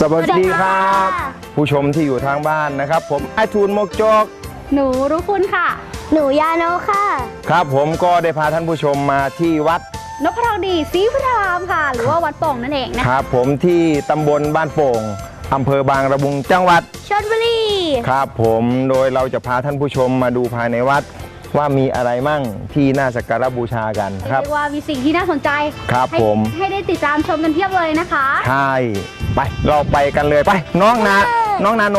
สวัสดีครับสวัสดีค่ะผู้ชมที่อยู่ทางบ้านนะครับ ผมไอทูนมกจก หนูรู้คุณค่ะ หนูยาโนค่ะ ครับผมก็ได้พาท่านผู้ชมมาที่วัดนพทองดีศรีพุทธารามค่ะ หรือว่าวัดโป่งนั่นเองนะคคะรับผมที่ตำบลบ้านโป่งอำเภอบางระมุงจังหวัดชลบุรีครับผมโดยเราจะพาท่านผู้ชมมาดูภายในวัดว่ามีอะไรมั่งที่น่าสักการะบูชากันครับเรียกว่ามีสิ่งที่น่าสนใจครับให้ผมให้ได้ติดตามชมกันเพียบเลยนะคะ ใช่ ไป เราไปกันเลยไป น้องนาไปน้องนาโน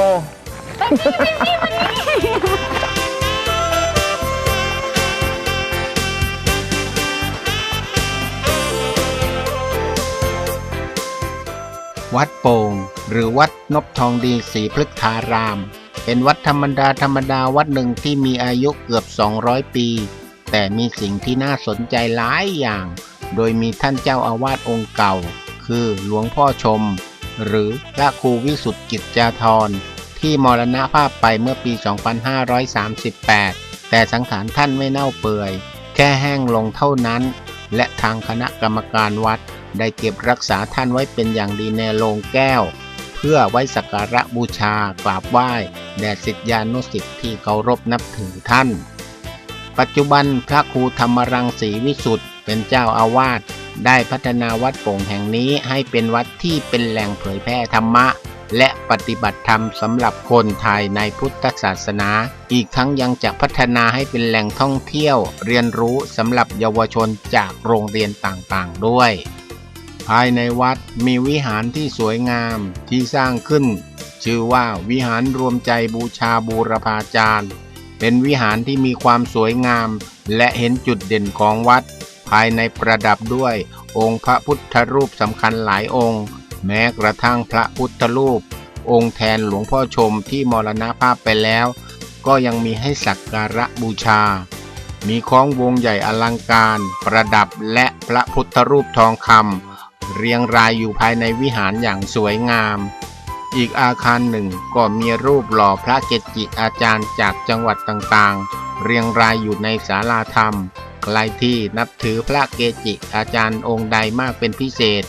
วัดโป่งหรือวัดนบทองดีศรีพฤกษาราม เป็นวัดธรรมดาธรรมดาวัดหนึ่งที่มีอายุเกือบ 200 ปี แต่มีสิ่งที่น่าสนใจหลายอย่าง โดยมีท่านเจ้าอาวาสองค์เก่า คือหลวงพ่อชม หรือพระครูวิสุทธิกิจจาธร ที่มรณภาพไปเมื่อปี 2538 แต่สังขารท่านไม่เน่าเปื่อย แค่แห้งลงเท่านั้น และทางคณะกรรมการวัดได้เก็บรักษาท่านไว้เป็นอย่างดีในโลงแก้ว เพื่อไว้สักการะบูชากราบไหว้แด่ศิษยานุศิษย์ที่เคารพนับถือท่าน ปัจจุบันพระครูธรรมรังสีวิสุทธ์เป็นเจ้าอาวาส ได้พัฒนาวัดโป่งแห่งนี้ให้เป็นวัดที่เป็นแหล่งเผยแพร่ธรรมะ และปฏิบัติธรรมสำหรับคนไทยในพุทธศาสนา อีกทั้งยังจะพัฒนาให้เป็นแหล่งท่องเที่ยว เรียนรู้สำหรับเยาวชนจากโรงเรียนต่างๆด้วย ภายในวัดมีวิหารที่สวยงามที่สร้างขึ้น ชื่อว่าวิหารรวมใจบูชาบูรพาจารย์ เป็นวิหารที่มีความสวยงาม และเห็นจุดเด่นของวัด ภายในประดับด้วยองค์พระพุทธรูปสำคัญหลายองค์ แม้กระทั่งพระพุทธรูป องค์แทนหลวงพ่อชมที่มรณภาพไปแล้ว ก็ยังมีให้สักการะบูชา มีของวงใหญ่อลังการ ประดับและพระพุทธรูปทองคำเรียงรายอยู่ภายในวิหารอย่างสวยงามอีกอาคารหนึ่งก็มีรูปหล่อพระเกจิอาจารย์จากจังหวัดต่างๆ เรียงรายอยู่ในศาลาธรรม ใครที่นับถือพระเกจิอาจารย์องค์ใดมากเป็นพิเศษ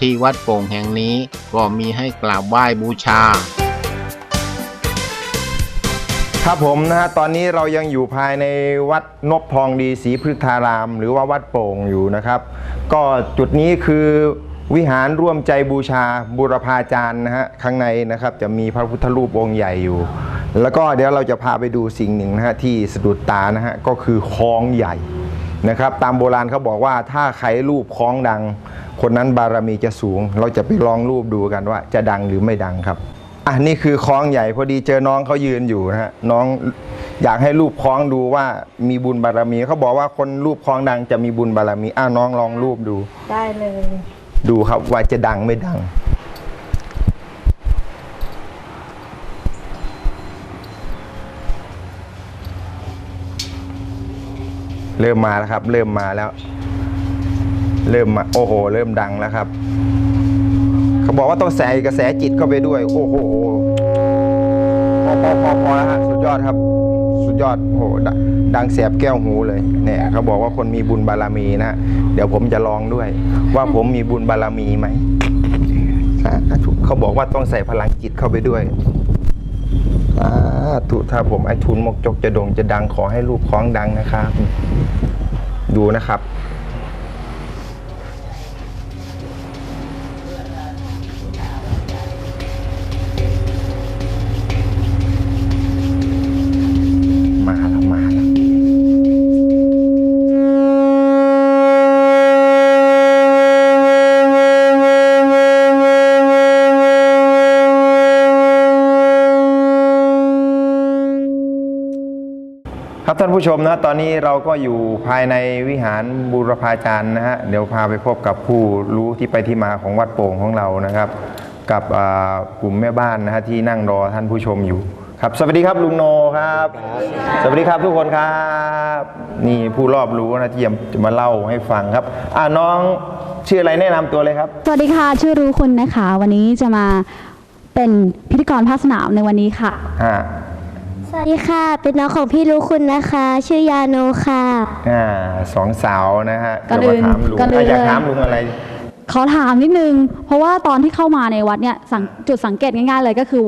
ที่วัดโป่งแห่งนี้ก็มีให้กราบไหว้บูชา ครับผมนะฮะตอนนี้เรายังอยู่ภายในวัดนบทองดีศรีพฤทธาราม หรือว่าวัดโป่งอยู่นะครับ ก็จุดนี้คือวิหารร่วมใจบูชาบุรพาจารย์นะฮะข้างในนะครับจะมีพระพุทธรูปองค์ใหญ่อยู่ แล้วก็เดี๋ยวเราจะพาไปดูสิ่งหนึ่งนะฮะที่สะดุดตานะฮะก็คือคลองใหญ่ นะครับ ตามโบราณเขาบอกว่าถ้าใครรูปคล้องดัง คนนั้นบารมีจะสูง เราจะไปลองรูปดูกันว่าจะดังหรือไม่ดังครับอะนี่คือคล้องใหญ่พอดีเจอน้องเขายืนอยู่นะฮะน้องอยากให้รูปคล้องดูว่ามีบุญบารมีเขาบอกว่าคนรูปคล้องดังจะมีบุญบารมีอะน้องลองรูปดู ได้เลย ดูครับว่าจะดังไม่ดัง เริ่มมาแล้วครับ เริ่มมาแล้ว เริ่มมา โอ้โห เริ่มดังแล้วครับ เขาบอกว่าต้องใส่กระแสจิตเข้าไปด้วย โอ้โหพอพอพอพอแล้วฮะสุดยอดครับ สุดยอดโอ้โหดดังแสบแก้วหูเลยเนี่ยเขาบอกว่าคนมีบุญบารมีนะเดี๋ยวผมจะลองด้วย ว่าผมมีบุญบารมีไหมเขาบอกว่าต้องใส่พลังจิตเข้าไปด้วย สาธุถ้าผมไอทุนมกจกจะโด่งจะดังขอให้ลูกคล้องดังนะครับ ดูนะครับ ท่านผู้ชมนะตอนนี้เราก็อยู่ภายในวิหารบูรพาจารย์นะฮะเดี๋ยวพาไปพบกับผู้รู้ที่ไปที่มาของวัดโป่งของเรานะครับ กับอ่ากลุ่มแม่บ้านนะฮะที่นั่งรอท่านผู้ชมอยู่ครับ สวัสดีครับลุงโนครับ สวัสดีครับทุกคนครับ นี่ผู้รอบรู้นะที่จะมาเล่าให้ฟังครับอ่าน้องชื่ออะไรแนะนำตัวเลยครับ สวัสดีค่ะ ชื่อรู้คุณนะคะ วันนี้จะมาเป็นพิธีกรภาคสนามในวันนี้ค่ะอ่า สวัสดีค่ะ เป็นน้องของพี่รู้คุณนะคะ ชื่อยาโนค่ะ อ่าสองสาวนะฮะก่อนเดี๋ยวมาถามอื่นลุงก่อนอื่นอะอยากเลย ถามลุงอะไร ขอถามนิดนึง เพราะว่าตอนที่เข้ามาในวัดเนี่ยสังจุดสังเกตง่ายๆเลยก็คือ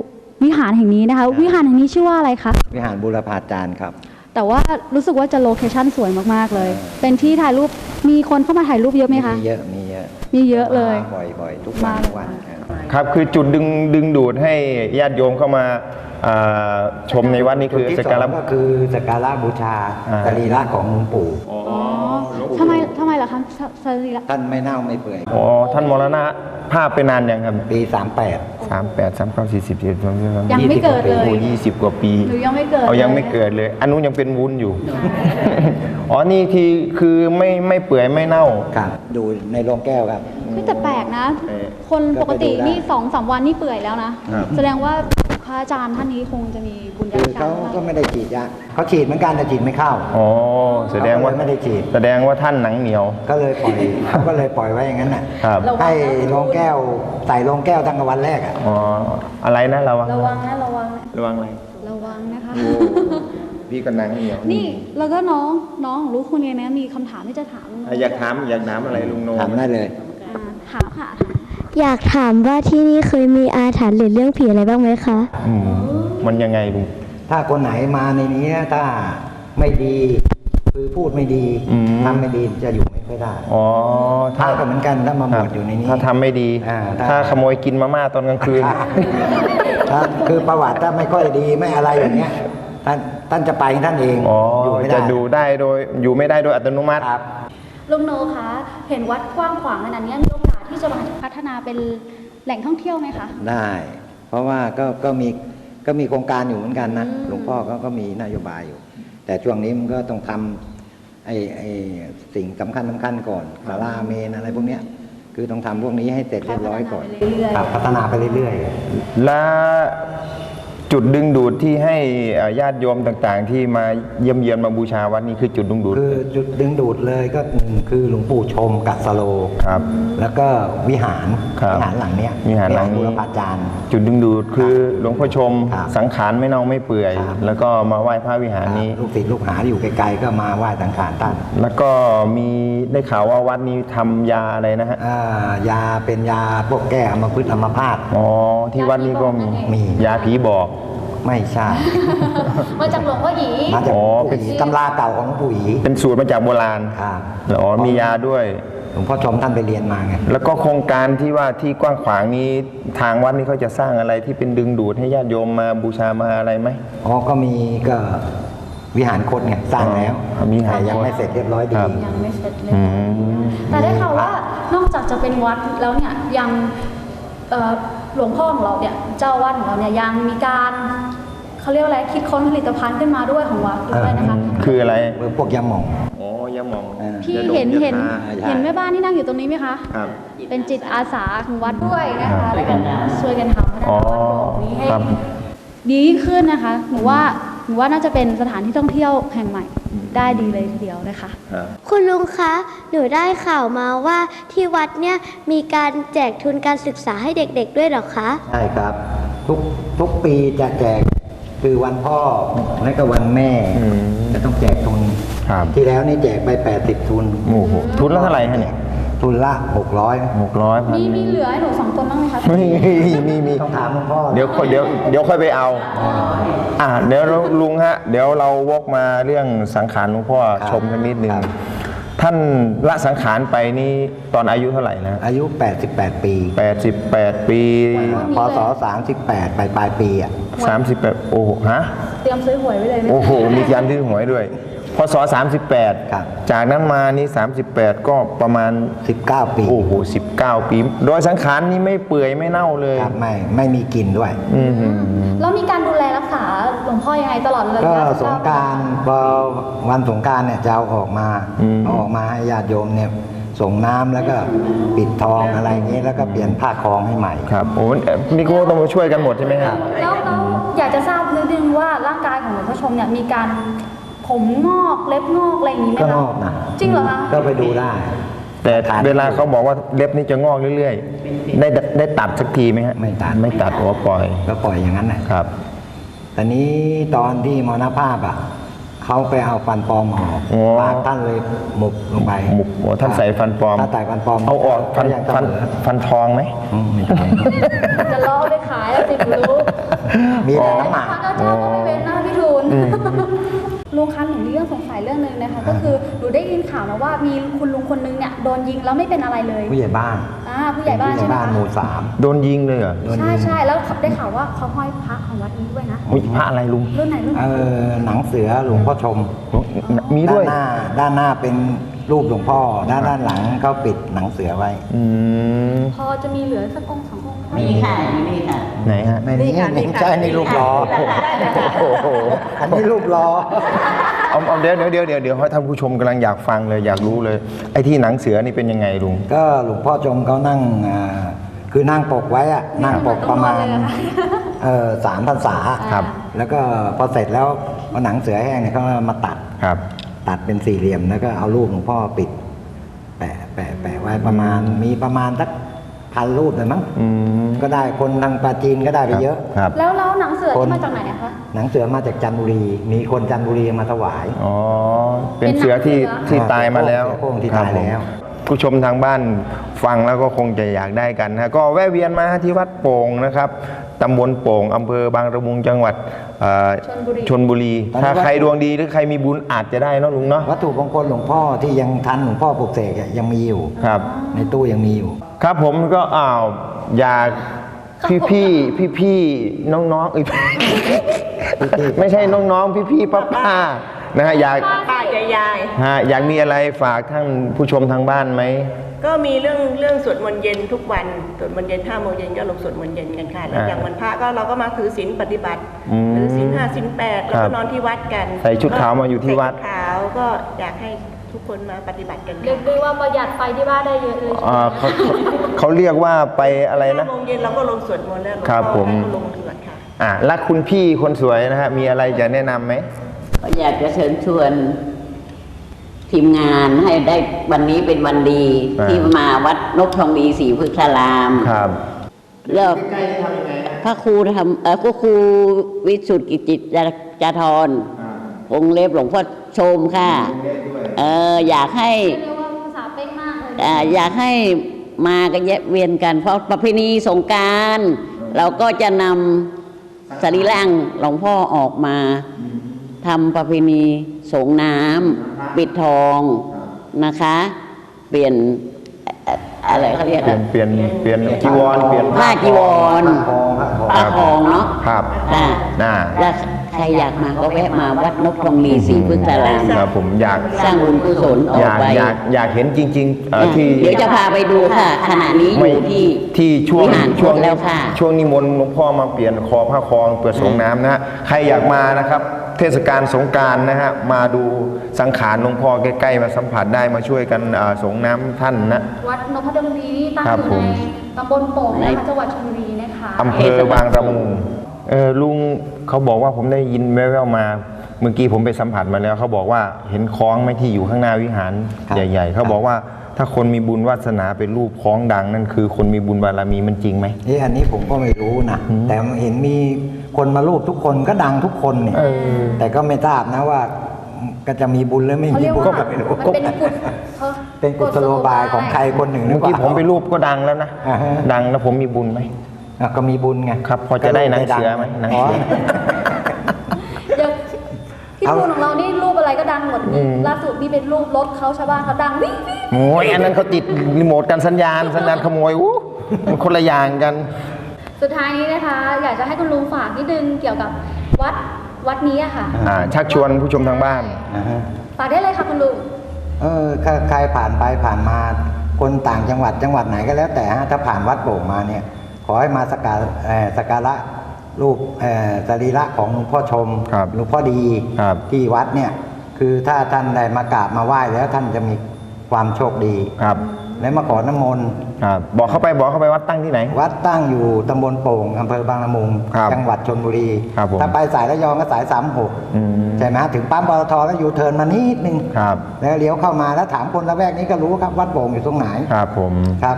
วิหารแห่งนี้นะคะ วิหารแห่งนี้ชื่อว่าอะไรคะ วิหารบูรพาจารย์ครับ แต่ว่ารู้สึกว่าจะโลเคชั่นสวยมากๆเลย เป็นที่ถ่ายรูป มีคนเข้ามาถ่ายรูปเยอะไหมคะ มีเยอะ มีเยอะมีเยอะเลย มาบ่อยๆ ทุกวันมา ทุกวันครับครับคือจุดดึงดึงดูดให้ญาติโยมเข้ามา อ่าชมในวัดนี้คือจุดที่สกการะ งก็คือสักการะบูชาอ่า สรีระของหลวงปู่ อ๋อทำไมทำไมล่ะคะสสรีระท่านไม่เน่าไม่เปื่อยอ๋อท่านมรณะภาพไปนานยังครับปี 38 สามแปดสามเก้าสี่สิบสี่สิบสามสิบยังไม่เกิดเลยโอ้ยี่สิบกว่าปี หนูยังไม่เกิดเอายังลไม่เกิดเลย อันนู้นยังเป็นวุ้นอยู่ อ๋อ นี่ที่คือไม่ไม่เปื่อยไม่เน่า ครับ ดูในโรงแก้วครับเฮ้ยแต่แปลกนะ เออคนปกติก็ไปดูได้นี่สองสามวันนี่เปื่อยแล้วนะ ครับ แสดงว่าพ ระอาจารย์ท่านนี้คงจะมีบุญญาคือธิกาเขารก็ไม่ได้ฉีดยาเขาฉีดเหมือนกันแต่ฉีดไม่เข้า อ๋อแสดงว่าเขาก็เลยไม่ได้ฉีด แสดงว่าท่านหนังเหนียว ก็เลยปล่อย เขาก็เลยปล่อยไว้อย่างนั้นน่ะครับ ให้โรงแก้วใส่โรงแก้วตั้งแต่วันแรกอะอ๋ออะไรนะระวังระวังนะระวังนะระวังอะไรระวังนะคะ โอ้พี่ก็หนังเหนียวนี่แล้วก็น้องน้องของลูกคุณเองนะมีคำถามที่จะถามอะอยากถามอยากถามอะไรลุงโนถามได้เลย อ่าถามค่ะ อยากถามว่าที่นี่เคยมีอาถรรพ์หรือเรื่องผีอะไรบ้างไหมคะ อืมมันยังไงลุงถ้าคนไหนมาในนี้นะถ้าไม่ดี คือพูดไม่ดีอืมทำไม่ดีจะอยู่ไม่ค่อยได้อ๋อถ้าถ้าก็เหมือนกันถ้ามาบวชอยู่ในนี้ ถ้าทำไม่ดี อ่าถ้า ถ้าขโมยกินมาม่าตอนกลางคืน ถ้าคือประวัติถ้าไม่ค่อยดีไม่อะไรอย่างเงี้ยท่านท่านจะไปของท่านเองอ๋ออยู่ไม่ได้จะดูได้โดยอยู่ไม่ได้โดยอัตโนมัติ ครับ ลุงโนคะ เห็นวัดกว้างขวางขนาดนี้มีโอกาส ที่จะมาพัฒนาเป็นแหล่งท่องเที่ยวไหมคะ ได้ เพราะว่าก็ก็มีก็มีโครงการอยู่เหมือนกันนะอืมหลวงพ่อก็ก็มีนโยบายอยู่ แต่ช่วงนี้มันก็ต้องทำไอ้ไอ้สิ่งสำคัญสำคัญก่อนศาลาเมนอะไรพวกเนี้ยคือต้องทำพวกนี้ให้เสร็จเรียบร้อยก่อนพัฒนาไปเรื่อยๆครับพัฒนาไปเรื่อยๆและ จุดดึงดูดที่ให้เอ่อญาติโยมต่างๆ ที่มาเยี่ยมเยียนมาบูชาวัดนี้คือจุดดึงดูด คือจุดดึงดูดเลยก็หนึ่งคือหลวงปู่ชมกัสโล ครับแล้วก็วิหารครับวิหารหลังเนี้ยวิหารหลังนี้ บูรพาจารย์ จุดดึงดูดคือหลวงพ่อชม ครับสังขารไม่เน่าไม่เปื่อย ครับ แล้วก็มาไหว้พระวิหารนี้ ลูกศิษย์ลูกหาอยู่ไกลๆก็มาไหว้สังขารท่านแล้วก็มีได้ข่าวว่าวัดนี้ทำยาอะไรนะฮะ อ่ายาเป็นยาพวกแก้อัมพฤกษ์อัมพาต อ๋อที่วัดนี้ก็มีมี ยาผีบอก ไม่ใช่ มาจากหลวงพ่อหยีมาจากอ๋อหลวงเป็ปู่นหยีตำราเก่าของหลวงปู่หยีเป็นสูตรมาจากโบราณครับอ๋อมียาด้วยหลวงพ่อชมท่านไปเรียนมาไงแล้วก็โครงการที่ว่าที่กว้างขวางนี้ทางวัดนี้เขาจะสร้างอะไรที่เป็นดึงดูดให้ญาติโยมมาบูชามาอะไรไหมอ๋อก็มีก็วิหารคดไงสร้างแล้วอ๋อวิหารคตแต่ยังไม่เสร็จเรียบร้อยดีครับยังไม่เสร็จเลยอืมแต่ได้ข่าวว่านอกจากจะเป็นวัดแล้วเนี่ยยังเอ่อหลวงพ่อของเราเนี่ยเจ้าวัดของเราเนี่ยยังมีการ เขาเรียกว่าอะไรคิดค้นผลิตภัณฑ์ขึ้นมาด้วยของวัดด้วยนะคะ คืออะไรเมื่อพวกยาหม่องอ๋อยาหมองอ่าพี่เห็นเห็นใช่เห็นแม่บ้านที่นั่งอยู่ตรงนี้ไหมคะครับเป็นจิตอาสาของวัดด้วยนะครัคะบแล้วก็ช่วยกันทำพัฒอ๋นาอวัดโบสถ์นี้ให้ครับดียิ่งขึ้นนะคะหนูว่าหนูว่าน่าจะเป็นสถานที่ท่องเที่ยวแห่งใหม่ได้ดีเลยทีเดียวนะคะครับคุณลุงคะ หนูได้ข่าวมาว่าที่วัดเนี่ยมีการแจกทุนการศึกษาให้เด็กๆด้วยเหรอคะ ใช่ครับ ทุกทุกปีจะแจก คือวันพ่อและก็วันแม่อืมจะต้องแจกทุน ครับ ที่แล้วนี่แจกไป 80 ทุน โอ้โหทุนละเท่าไหร่ฮะเนี่ยทุนละ600หกร้อยพันมีมีเหลือให้หนูสองคนบ้างไหมคะมีมีมีต้องถามหลวงพ่อ เดี๋ยวค่อยเดี๋ยวเดี๋ยวค่อยไปเอา อ่าเดี๋ยวลุงฮะ เดี๋ยวเราวกมาเรื่องสังขารหลวงพ่อชมกันนิดนึง ท่านละสังขารไปนี่ตอนอายุเท่าไหร่นะอายุ 88 ปี 88 ปี พศ 38 ปลายปลายปีอะ 38 โอ้โหฮะ เตรียมซื้อหวยไว้เลยไหมโอ้โห มีการซื้อหวยด้วย พศ38 ครับ จากนั้นมานี่ 38 ก็ประมาณ 19 ปีโอ้โห19 ปี โดยสังขารนี่ไม่เปื่อยไม่เน่าเลยครับไม่ไม่มีกลิ่นด้วย อือหือแล้วมีการดูแลรักษาหลวงพ่อยังไงตลอดระก็ยะสงกรารพอวันสงกรารเนี่ยจะเอาออกมาอืม เอาออกมาให้ญาติโยมเนี่ยส่งน้ำแล้วก็ปิดทองอะไรอย่างนี้แล้วก็เปลี่ยนผ้าคลองให้ใหม่ ครับโอ้เอ่อนี่ก็ต้องมาช่วยกันหมดใช่ไหมครับ แล้วแล้วอยากจะทราบนิดนึงว่าร่างกายของหลวงพ่อชมเนี่ยมีการ ผมงอกเล็บงอกอะไรอย่างนี้ไหมก็คะงอกนะจริงเหรอคะ ก็ไปดูได้ แต่เวลาเขาบอกว่าเล็บนี่จะงอกเรื่อยๆ ได้ได้ตัดสักทีไหมฮะไม่ตัด ไม่ตัดโอ้ปล่อยก็ปล่อยอย่างนั้นแหละครับแต่นี้ตอนที่มรณภาพอะเขาไปเอาฟันปลอมออกอ๋อ ปากท่านเลยหมุกลงไปหมุกโอ้ท่านใส่ฟันปลอมถ้าใส่ฟันปลอมเอาออกฟันยังฟันเสมอฟันทองไหม อืมไม่ใช่ จะล่อไปขายแล้วสิคุณรู้มีแต่น้ำหมาก พระเจ้าก็ไม่เว้นนะพี่ทูล ลุงคะหนูมีเรื่องสงสัยเรื่องหนึ่งนะคะ ก็คือหนูได้ยินข่าวมาว่ามีคุณลุงคนนึงเนี่ยโดนยิงแล้วไม่เป็นอะไรเลยผู้ใหญ่บ้านอ่าผู้ใหญ่บ้านผู้ใหใช่ญ่ไหมบ้านคะหมู่สามโดนยิงเลยเหรอโดนใช่ยิงใช่แล้วได้ข่าวว่าเขาห้อยพระของวัดนี้ด้วยนะอุ๊ยพระอะไรลุงรุ่นไหนรุ่นไหน เออหนังเสือหลวงพ่อชมมีด้วย ด้านหน้าด้านหน้าเป็นรูปหลวงพ่อ ด้านด้านหลังเขาปิดหนังเสือไว้ อืม พอจะมีเหลือสักองค์สอง องค์ไหมมีค่ะมีค่ะ ไหนฮะในนี้นี่ใช่นี่รูปล้อโอ้โหอันนี้รูปล้อ เอาเอาเดี๋ยวเดี๋ยวเดี๋ยวเดี๋ยวเดี๋ยวให้ท่านผู้ชมกำลังอยากฟังเลยอยากรู้เลย ไอ้ที่หนังเสือนี่เป็นยังไงลุง ก็หลวงพ่อชมเขานั่งอ่าคือนั่งปกไว้อะนั่งปกประมาณเออสามพรรษาครับแล้วก็พอเสร็จแล้วพอหนังเสือแห้งเนี่ยเขามาตัดครับ ตัดเป็นสี่เหลี่ยมแล้วก็เอารูปหลวงพ่อปิด แปะแปะแปะไว้ประมาณมีประมาณสัก พันรูปเลยมั้งอืมก็ได้คนทางปราจีนก็ได้ไปเยอะ ครับ แล้วแล้วหนังเสือคน ที่มาจากไหนอะคะ หนังเสือมาจากจันทบุรี มีคนจันทบุรีมาถวาย อ๋อ เป็นเสือที่เป็นหนังเสือ ที่ตายมาแล้วเสือโคร่งที่ครับตายแล้วผมผู้ชมทางบ้านฟังแล้วก็คงจะอยากได้กันนะก็แวะเวียนมาที่วัดโป่งนะครับตำบลโป่งอำเภอบางระมุงจังหวัดเอ่อชลบุรี ชนบุรี ตอนนี้ถ้าวัด ใครดวงดีหรือใครมีบุญอาจจะได้เนอะลุงเนาะวัตถุมงคลหลวงพ่อที่ยังทันหลวงพ่อปลุกเสกอะยังมีอยู่ ครับ ในตู้ยังมีอยู่ ครับผมก็อ้าวอยากพี่พี่พี่พี่ๆน้องๆเอ้ยไม่ใช่น้องๆพี่พี่ๆป้าป้าๆนะฮะอยากป้าใจยาย ฮะอยากมีอะไรฝากท่านผู้ชมทางบ้านไหม ก็มีเรื่องเรื่องสวดมนต์เย็นทุกวันสวดมนต์เย็นห้าโมงเย็นก็ลงสวดมนต์เย็นกันค่ะแล้วอ่าอย่างวันพระก็เราก็มาถือศีลปฏิบัติอืมถือศีลห้าศีลแปดแล้วครัก็บนอนที่วัดกันใส่ชุดขาวมาอยู่ที่วัด ใส่ชุขาวก็อยากให้ ทุกคนมาปฏิบัติกันเรียกได้ว่าประหยัดไฟที่บ้านได้เยอะเลยใช่ไหมอ่าเขาเขาเขาเรียกว่าไปอะไรนะ ห้าโมงเย็นเราก็ลงสวดมนต์แล้วหลวงครับพ่อผมก็ลงสวดค่ะ อ่าและคุณพี่คนสวยนะฮะมีอะไรจะแนะนำไหม ก็อยากจะเชิญชวนทีมงานให้ได้วันนี้เป็นวันดี อ่า ที่มาวัดนกทองดีศรีพฤกษารามครับเลือกพระครูทำเออพระครูวิสุทธิกิจจิตจาธรองค์เล็บหลวงพ่อชมค่ะ เอออยากให้เรียกว่าภาษาเป๊ะมากเลยอ่าอยากให้มากันแยะเวียนกัน เพราะประเพณีสงกรารเราก็จะนำสรีร่างหลวงพ่อออกมาทำประเพณีสงน้ำปิดทองนะคะ เปลี่ยนเอ่ออะไรเขาเรียกเปลี่ยอะนเปลี่ยนเปลี่ยนจีวรเปลี่ยนผ้าจีวรทองพระทองผ้าทองเนาะครับอ่าน่าแล้วใค รอยากมาก็แวะมาวัดนกทองดีศรีพฤกษารามครับผมอยากสร้างบุญกุศลต่ออยากไปอยากอยากเห็นจริงๆเอ่อที่ เดี๋ยวจะพาไปดูค่ะขณะนี้อยู่ที่ ที่ช่วงวิหารช่วงแล้วค่ะช่วงนิมนต์หลวงพ่อมาเปลี่ยนคอผ้าคองเปิดสงน้ำนะฮะใครอยากมานะครับ เทศกาลสงกรารนะฮะมาดูสังขารหลวงพ่อใกล้ๆมาสัมผัสได้มาช่วยกันอ่าสงน้ำท่านนะ วัดนพดลดีนี่ตั้งครับอยู่ผมในตำบลโป่งนะคะจังหวัดชลบุรีนะคะอำเภอบางระมุง เออลุงเขาบอกว่าผมได้ยินแว่วๆมา เมื่อกี้ผมไปสัมผัสมาแล้ว เขาบอกว่าเห็นคล้องไหมที่อยู่ข้างหน้าวิหารครับ ใหญ่ ๆ เขาบอกว่าถ้าคนมีบุญวาสนาเป็นรูปคล้องดังนั่นคือคนมีบุญบารมีมันจริงไหมนี่อันนี้ผมก็ไม่รู้นะ แต่เห็นมีคนมารูปทุกคนก็ดังทุกคนเนี่ยเออ แต่ก็ไม่ทราบนะว่าก็จะมีบุญหรือไม่เขามีเรียกบุญว่าก็ไม่รู้มันเป็นกุศเขาเป็นกุศโลบายของใครคนหนึ่งหรืเมื่ออเปกี้ล่าผมไปรูปก็ดังแล้วนะ อ่าฮะ ดังแล้วผมมีบุญไหม อะก็มีบุญไงครับ พอจะได้หนังเสือไหมหนังเสือ เดี๋ยวพี่ทูนของเรานี่รูปอะไรก็ดังหมดนี่ล่าสุดนี่เป็นรูปรถเขาชาวบ้านเขาดังวิ่งวิ่งโอ้ยอันนั้นเขาติดรีโมทกันสัญญาณ สัญญาณขโมยอู้มันคนละอย่างกัน สุดท้ายนี้นะคะ อยากจะให้คุณลุงฝากนิดนึงเกี่ยวกับวัดวัดนี้อะค่ะอ่าชักชวนผู้ชมทางบ้านอ่าฮะ ฝากได้เลยค่ะคุณลุง เออถ้าใครผ่านไปผ่านมา คนต่างจังหวัดจังหวัดไหนก็แล้วแต่ฮะถ้าผ่านวัดโป่งมาเนี่ยข อให้มาสักการเอ่อสักการะรูปเอ่อสรีระของหลวงพ่อชมครับหลวงพ่อดีครับที่วัดเนี่ยคือถ้าท่านได้มากราบมาไหว้แล้วท่านจะมีความโชคดีครับ และมาขอน้ำมนต์ครับบอกเข้าไปบอกเข้าไปวัดตั้งที่ไหน วัดตั้งอยู่ตำบลโป่งอำเภอบางละมุงครับจังหวัดชนบุรีครับผมถ้าไปสายระยองก็สายสามหกอืมใช่ไหมฮะถึงปั๊มปตทแล้วยูเทิร์นมานิดนึงครับแล้วเลี้ยวเข้ามาแล้วถามคนละแวกนี้ก็รู้ครับวัดโป่งอยู่ตรงไหนครับผมครับ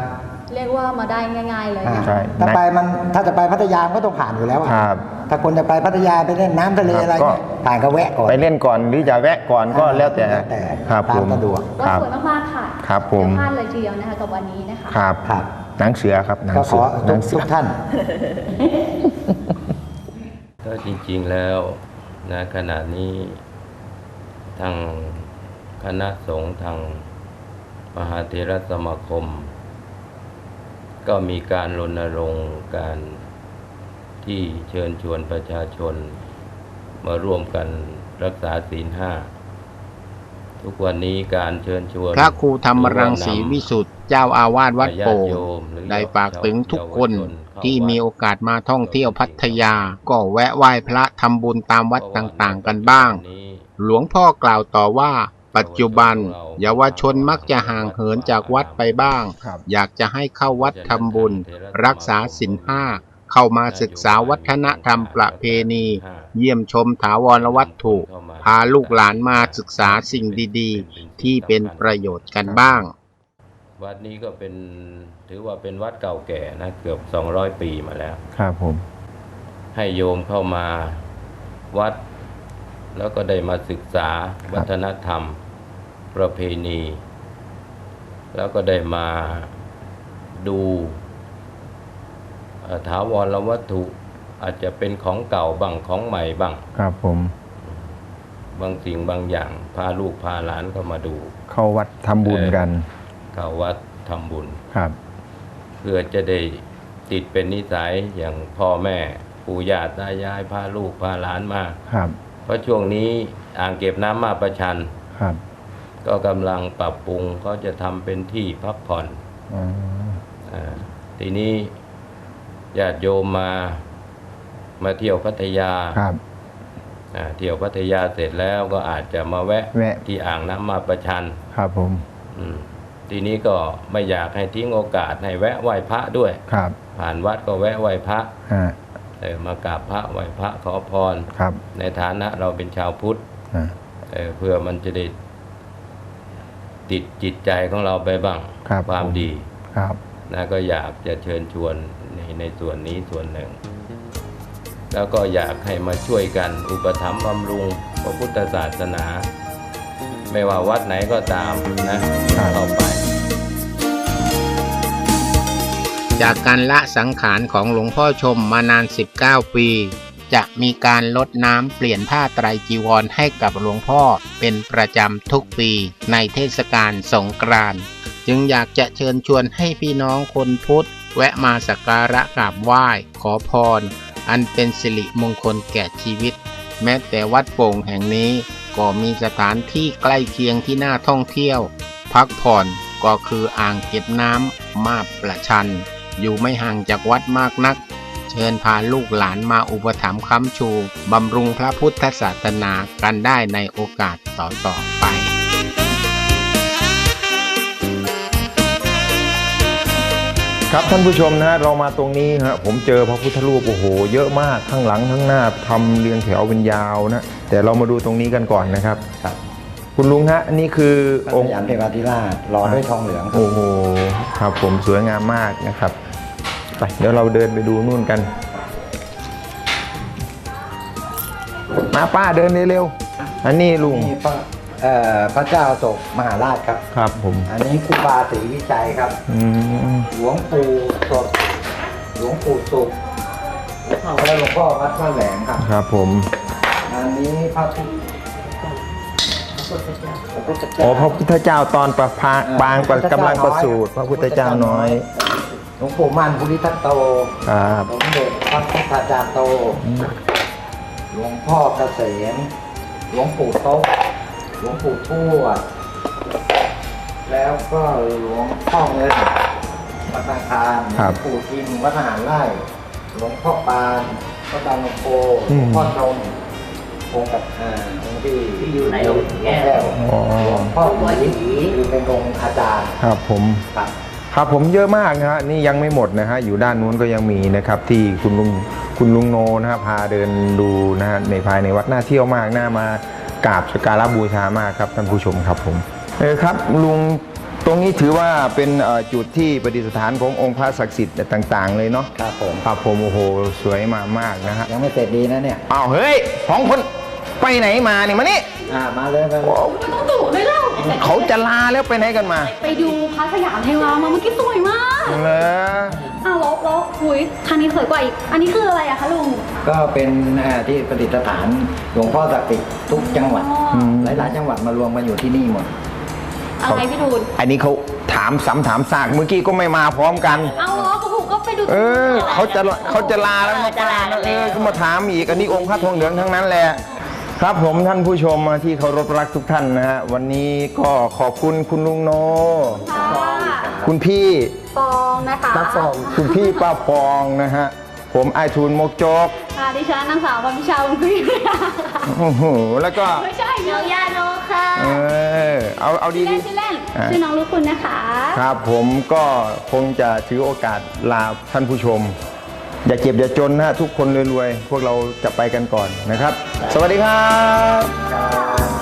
เรียกว่ามาได้ง่าย ๆ เลยอ่านะใช่ ถ้าไปมันถ้าจะไปพัทยามันก็ต้องผ่านอยู่แล้วอะครับถ้าคนจะไปพัทยาไปเล่นน้ำทะเลอะไรก็เนี่ยผ่านก็แวะก่อน ไปเล่นก่อนหรือจะแวะก่อนก็อ่าแล้วแต่แล้วแต่ครับตามผมสะดวกก็ครับ สวยมากๆค่ะครับผม อย่าพลาดเลยทีเดียวนะคะกับวันนี้นะคะ ครับครับหนังเสือครับหนังก็ขเสืออหทุนักงเสืทุอกท่าน ก็จริงๆแล้วนะขณะนี้ทางคณะสงฆ์ทางมหาเทรสมาคม ก็มีการรณรงค์การที่เชิญชวนประชาชน มาร่วมกันรักษาศีลห้าทุกวันนี้การเชิญชวน พระครูธรรมรังสีวิสุทธิ์เจ้าอาวาสวัดโป่งญาติโยมหรือได้ฝากถึงทุกคนเยาวชนเข้าที่วัดมีโอกาสมาท่องเที่ยวพัทยา ก็แวะไหว้พระทำบุญตามวัดต่างๆกันบ้าง หลวงพ่อกล่าวต่อว่า ปัจจุบันเยาวชนมักจะห่างเหินจากวัดไปบ้างครับอยากจะให้เข้าวัดทำบุญ รักษาศีลห้าเข้ามาศึกษาวัฒนธรรมประเพณี เยี่ยมชมถาวรวัตถุ พาลูกหลานมาศึกษาสิ่งดีๆ ที่เป็นประโยชน์กันบ้าง วัดนี้ก็เป็นถือว่าเป็นวัดเก่าแก่นะเกือบ 200 ปีมาแล้ว ครับผม ให้โยมเข้ามาวัด แล้วก็ได้มาศึกษาวัฒนธรรม ประเพณี แล้วก็ได้มาดูเอ่อถาวรวัตถุอาจจะเป็นของเก่าบ้างของใหม่บ้าง ครับผม บางสิ่งบางอย่าง พาลูกพาหลานเข้ามาดู เข้าวัดทำบุญกัน เข้าวัดทำบุญครับ เพื่อจะได้ติดเป็นนิสัยอย่างพ่อแม่ ปู่ย่าตายายพาลูกพาหลานมาครับ เพราะช่วงนี้อ่างเก็บน้ำมาประชัน ครับก็กำลังปรับปรุงเขาจะทำเป็นที่พักผ่อนอ๋ออาทีนี้ญาติโยมมามาเที่ยวพัทยาครับ อ่าเที่ยวพัทยาเสร็จแล้วก็อาจจะมาแวะแวะ ที่อ่างน้ำมาประชัน ครับผมอืมทีนี้ก็ไม่อยากให้ทิ้งโอกาสให้แวะไหว้พระด้วย ครับผ่านวัดก็แวะไหว้พระ ฮะ เออมากราบพระไหว้พระขอพรครับ ในฐานะเราเป็นชาวพุทธฮะเออเพื่อมันจะได้ติดจิตใจของเราไปบ้างครับความผม ดีครับ นะก็อยากจะเชิญชวนในในส่วนนี้ส่วนหนึ่ง แล้วก็อยากให้มาช่วยกันอุปถัมภ์บำรุงพระพุทธศาสนา ไม่ว่าวัดไหนก็ตามนะเข้าไป จากการละสังขารของหลวงพ่อชมมานาน 19 ปี จะมีการลดน้ำเปลี่ยนผ้าไตรจีวรให้กับหลวงพ่อเป็นประจำทุกปีในเทศกาลสงกรานต์จึงอยากจะเชิญชวนให้พี่น้องคนพุทธ แวะมาสักการะกราบไหว้ขอพร อันเป็นสิริมงคลแก่ชีวิต แม้แต่วัดโป่งแห่งนี้ก็มีสถานที่ใกล้เคียงที่น่าท่องเที่ยว พักผ่อนก็คืออ่างเก็บน้ำมาประชัน อยู่ไม่ห่างจากวัดมากนัก เชิญพาลูกหลานมาอุปถัมภ์ค้ำชูบำรุงพระพุทธศาสนากันได้ในโอกาสต่อๆไปครับท่านผู้ชมนะฮะเรามาตรงนี้ฮะผมเจอพระพุทธรูปโอ้โห เยอะมากข้างหลังข้างหน้าทำเรียงแถวเป็นยาวนะแต่เรามาดูตรงนี้กันก่อนนะครับ ครับคุณลุงฮะนี่คือพระองสค์ยามเทวาธิราชรอด้วยทองเหลืองครับ โอ้โหครับผมสวยงามมากนะครับ ไปเดี๋ยวเราเดินไปดูนู่นกัน มาป้าเดินเร็วๆอันนี้ลุง นี่พระเอ่อพระเจ้าโศกมหาราชครับ ครับผม อันนี้ครูบาศรีวิจัยครับ อืม หลวงปู่สดหลวงปู่สุขและหลวงพ่อวัดพระแหลมครับ ครับผม อันนี้พระพุทธพระพุทธเจ้าโอ้พระพุทธเจ้าตอนประพาบางประกำลังประสูติพระพุทธเจ้าน้อยห ลวงปู่มั่นภูริทัตโตครับสมเด็จพระพุทธาจารย์โต หลวงพ่อเกษมหลวงปู่โต๊ะหลวงปู่ทวด แล้วก็หลวงพ่อเงินวัดตาคารหลวงปู่ทิมวัดทหารไร่ หลวงพ่อปานวัดบางลำโพหลวงพ่อชมองค์กับอ่าองค์ที่ที่อยู่ในองค์แก้วอ๋อหลวงพ่อหวีคือเป็นองค์อาจารย์ ครับผมครับ ครับผมเยอะมากนะฮะนี่ยังไม่หมดนะฮะอยู่ด้านนู้นก็ยังมีนะครับที่คุณลุงคุณลุงโนนะฮะพาเดินดูนะฮะในภายในวัดน่าเที่ยวมากน่ามากราบสักการะบูชามากครับท่านผู้ชมครับผมเออครับลุงตรงนี้ถือว่าเป็นเอ่อจุดที่ประดิษฐานขององค์พระศักดิ์สิทธิ์ต่าง ๆ เลยเนาะครับผมครับผมโอ้โหสวยมากมากๆนะฮะยังไม่เสร็จดีนะเนี่ยอ้าวเฮ้ยสองคน ไปไหนมาเนี่ยมานี่อ่ามาเลยมาเลยต้องดุเลยเล่าเขาจะลาแล้วไปไหนกันมา ไปดูพระสยามเทวามาเมื่อกี้สวยมากเหรออ้าวแล้วแล้วหุยทางนี้สวยกว่าอีก อันนี้คืออะไรอะคะลุง ก็เป็นอ่าที่ประดิษฐานหลวงพ่อศักดิ์สิทธิ์ทุกจังหวัดอ๋อหลายๆจังหวัดมารวมกันอยู่ที่นี่หมดอะไรพี่ดูนอันนี้เขาถามซ้ำถามซากเมื่อกี้ก็ไม่มาพร้อมกัน เอาเหรอผมก็ไปดูเออเขาจะเขาจะลาแล้วเออจะลาแล้วเออก็มาถามอีกอันนี้องค์พระทองเหลืองทั้งนั้นแหละ ครับผมท่านผู้ชมที่เคารพรักทุกท่านนะฮะวันนี้ก็ขอบคุณคุณลุงโน ค่ะคุณพี่ฟองนะคะ คุณพี่ป้าปองนะฮะผมไอทูนมกโจกค่ะดิฉันนางสาววันพิชาวันคุยโอ้โหแล้วก็ไม่ใช่น้องยาโนค่ะเออเอาเอาดี ชื่อดีเล่นชื่อเล่นอ่า ชื่อน้องลูกคุณนะคะครับผมก็คงจะถือโอกาสลาท่านผู้ชม อย่าเจ็บอย่าจนนะฮะทุกคนรวยๆพวกเราจะไปกันก่อนนะครับ สวัสดีครับ